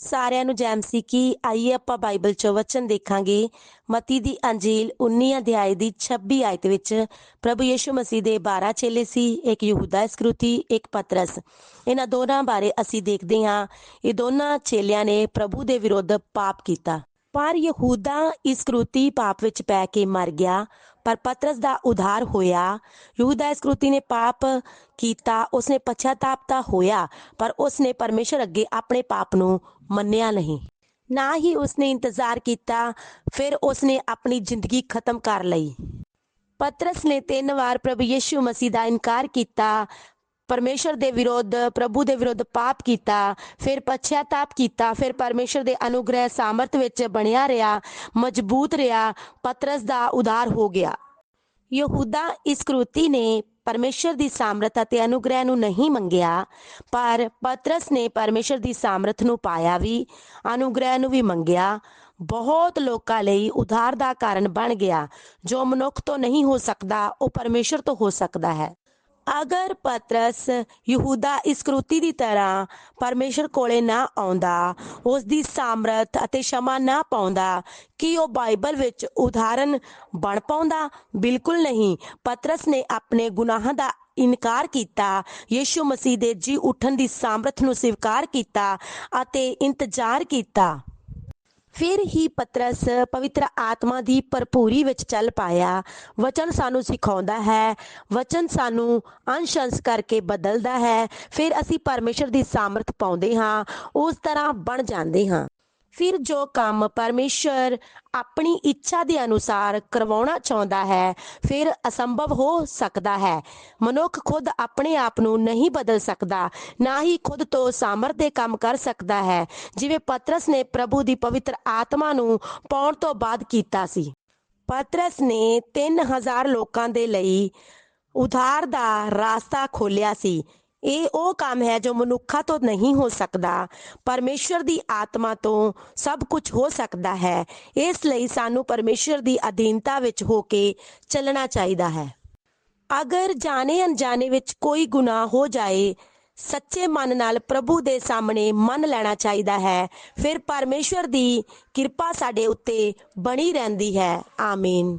ਸਾਰਿਆਂ ਨੂੰ ਜੈ ਮਸੀਹ ਕੀ ਆਈਏ ਆਪਾਂ ਬਾਈਬਲ ਚੋਂ ਵਚਨ ਦੇਖਾਂਗੇ। ਮਤੀ ਦੀ ਅੰਜੀਲ 19 ਅਧਿਆਇ ਦੀ 26 ਆਇਤ ਵਿੱਚ ਪ੍ਰਭੂ ਯੀਸ਼ੂ ਮਸੀਹ ਦੇ 12 ਚੇਲੇ ਸੀ, ਇੱਕ ਯਹੂਦਾ ਇਸਕਰੂਤੀ, ਇੱਕ ਪਤਰਸ। ਇਹਨਾਂ ਦੋਨਾਂ ਬਾਰੇ ਅਸੀਂ ਦੇਖਦੇ ਹਾਂ। ਇਹ ਦੋਨਾਂ ਚੇਲਿਆਂ ਨੇ ਪ੍ਰਭੂ ਦੇ ਵਿਰੁੱਧ ਪਾਪ ਕੀਤਾ। ਪਰ ਯਹੂਦਾ ਇਸਕਰੂਤੀ ਪਾਪ ਵਿੱਚ ਪੈ ਕੇ ਮਰ ਗਿਆ। ਪਰ ਪਤਰਸ ਦਾ ਉਧਾਰ ਹੋਇਆ। ਯਹੂਦਾ ਇਸਕਰੂਤੀ ਨੇ ਪਾਪ ਕੀਤਾ, ਉਸਨੇ ਪਛਤਾਪ ਤਾਂ ਹੋਇਆ, ਪਰ ਉਸਨੇ ਪਰਮੇਸ਼ਰ ਅੱਗੇ ਆਪਣੇ ਪਾਪ ਨੂੰ ਮੰਨਿਆ ਨਹੀਂ। ਨਾ ਹੀ ਉਸਨੇ ਇੰਤਜ਼ਾਰ ਕੀਤਾ, ਫਿਰ ਉਸਨੇ ਆਪਣੀ ਜ਼ਿੰਦਗੀ ਖਤਮ ਕਰ ਲਈ। ਪਤਰਸ ਨੇ ਤਿੰਨ ਵਾਰ ਪ੍ਰਭੂ ਯੀਸ਼ੂ ਮਸੀਹ ਦਾ ਇਨਕਾਰ ਕੀਤਾ ਪਰਮੇਸ਼ਰ ਦੇ ਵਿਰੁੱਧ, ਪ੍ਰਭੂ ਦੇ ਵਿਰੁੱਧ ਪਾਪ ਕੀਤਾ, ਫਿਰ ਪਛਤਾਪ ਕੀਤਾ, ਫਿਰ ਪਰਮੇਸ਼ਰ ਦੇ ਅਨੁਗ੍ਰਹਿ ਸਾਮਰਥ ਵਿੱਚ ਬਣਿਆ ਰਿਹਾ, ਮਜ਼ਬੂਤ ਰਿਹਾ, ਪਤਰਸ ਦਾ ਉਧਾਰ ਹੋ ਗਿਆ। ਯਹੂਦਾ ਇਸਕਰੂਤੀ ਨੇ ਪਰਮੇਸ਼ਰ ਦੀ ਸਾਮਰਥ ਅਤੇ ਅਨੁਗ੍ਰਹਿ ਨੂੰ ਨਹੀਂ ਮੰਗਿਆ, ਪਰ ਪਤਰਸ ਨੇ ਪਰਮੇਸ਼ਰ ਦੀ ਸਾਮਰਥ ਨੂੰ ਪਾਇਆ ਵੀ, ਅਨੁਗ੍ਰਹਿ ਨੂੰ ਵੀ ਮੰਗਿਆ। ਬਹੁਤ ਲੋਕਾਂ ਲਈ ਉਧਾਰ ਦਾ ਕਾਰਨ ਬਣ ਗਿਆ। ਜੋ ਮਨੁੱਖ ਤੋਂ ਨਹੀਂ ਹੋ ਸਕਦਾ, ਉਹ ਪਰਮੇਸ਼ਰ ਤੋਂ ਹੋ ਸਕਦਾ ਹੈ। ਅਗਰ ਪਤਰਸ ਯਹੂਦਾ ਇਸਕਰੂਤੀ ਦੀ ਤਰ੍ਹਾਂ ਪਰਮੇਸ਼ਰ ਕੋਲੇ ਨਾ ਆਉਂਦਾ ਉਸ ਦੀ ਸਾਮਰਥ ਅਤੇ ਸ਼ਮਾ ਨਾ ਪਾਉਂਦਾ, ਕੀ ਉਹ ਬਾਈਬਲ ਵਿੱਚ ਉਦਾਹਰਨ ਬਣ ਪਾਉਂਦਾ? ਬਿਲਕੁਲ ਨਹੀਂ। ਪਤਰਸ ਨੇ ਆਪਣੇ ਗੁਨਾਹਾਂ ਦਾ ਇਨਕਾਰ ਕੀਤਾ, ਯੀਸ਼ੂ ਮਸੀਹ ਦੇ ਜੀ ਉਠਣ ਦੀ ਸਾਮਰਥ ਨੂੰ ਸਵੀਕਾਰ ਕੀਤਾ ਅਤੇ ਇੰਤਜ਼ਾਰ ਕੀਤਾ। ਫਿਰ ਹੀ ਪਤਰਸ ਪਵਿੱਤਰ ਆਤਮਾ ਦੀ ਭਰਪੂਰੀ ਵਿੱਚ ਚੱਲ ਪਾਇਆ। ਵਚਨ ਸਾਨੂੰ ਸਿਖਾਉਂਦਾ ਹੈ। ਵਚਨ ਸਾਨੂੰ ਅੰਸ਼ ਅੰਸ਼ ਕਰਕੇ ਬਦਲਦਾ ਹੈ। ਫਿਰ ਅਸੀਂ ਪਰਮੇਸ਼ਰ ਦੀ ਸਾਮਰਥ ਪਾਉਂਦੇ ਹਾਂ। ਉਸ ਤਰ੍ਹਾਂ ਬਣ ਜਾਂਦੇ ਹਾਂ। ਫਿਰ ਜੋ ਕੰਮ ਪਰਮੇਸ਼ਰ ਆਪਣੀ ਇੱਛਾ ਦੇ ਅਨੁਸਾਰ ਕਰਵਾਉਣਾ ਚਾਹੁੰਦਾ ਹੈ, ਫਿਰ ਅਸੰਭਵ ਹੋ ਸਕਦਾ ਹੈ। ਮਨੁੱਖ ਖੁਦ ਆਪਣੇ ਆਪ ਨੂੰ ਨਹੀਂ ਬਦਲ ਸਕਦਾ, ਨਾ ਹੀ ਖੁਦ ਤੋਂ ਸਾਮਰਥ ਦੇ ਕੰਮ ਕਰ ਸਕਦਾ ਹੈ, ਜਿਵੇਂ ਪਤਰਸ ਨੇ ਪ੍ਰਭੂ ਦੀ ਪਵਿੱਤਰ ਆਤਮਾ ਨੂੰ ਪਾਉਣ ਤੋਂ ਬਾਅਦ ਕੀਤਾ ਸੀ। ਪਤਰਸ ਨੇ 3000 ਲੋਕਾਂ ਦੇ ਲਈ ਉਧਾਰ ਦਾ ਰਾਸਤਾ ਖੋਲਿਆ ਸੀ। ਇਹ ਉਹ ਕੰਮ ਹੈ ਜੋ ਮਨੁੱਖਾਂ ਤੋਂ ਨਹੀਂ ਹੋ ਸਕਦਾ। ਪਰਮੇਸ਼ਰ ਦੀ ਆਤਮਾ ਤੋਂ ਸਭ ਕੁਝ ਹੋ ਸਕਦਾ ਹੈ। ਇਸ ਲਈ ਸਾਨੂੰ ਪਰਮੇਸ਼ਰ ਦੀ ਅਧੀਨਤਾ ਵਿੱਚ ਹੋ ਕੇ ਚੱਲਣਾ ਚਾਹੀਦਾ ਹੈ। ਅਗਰ ਜਾਣੇ ਅਣਜਾਣੇ ਵਿੱਚ ਕੋਈ ਗੁਨਾਹ ਹੋ ਜਾਏ, ਸੱਚੇ ਮਨ ਨਾਲ ਪ੍ਰਭੂ ਦੇ ਸਾਹਮਣੇ ਮੰਨ ਲੈਣਾ ਚਾਹੀਦਾ ਹੈ। ਫਿਰ ਪਰਮੇਸ਼ਰ ਦੀ ਕਿਰਪਾ ਸਾਡੇ ਉੱਤੇ ਬਣੀ ਰਹਿੰਦੀ ਹੈ। ਆਮੀਨ।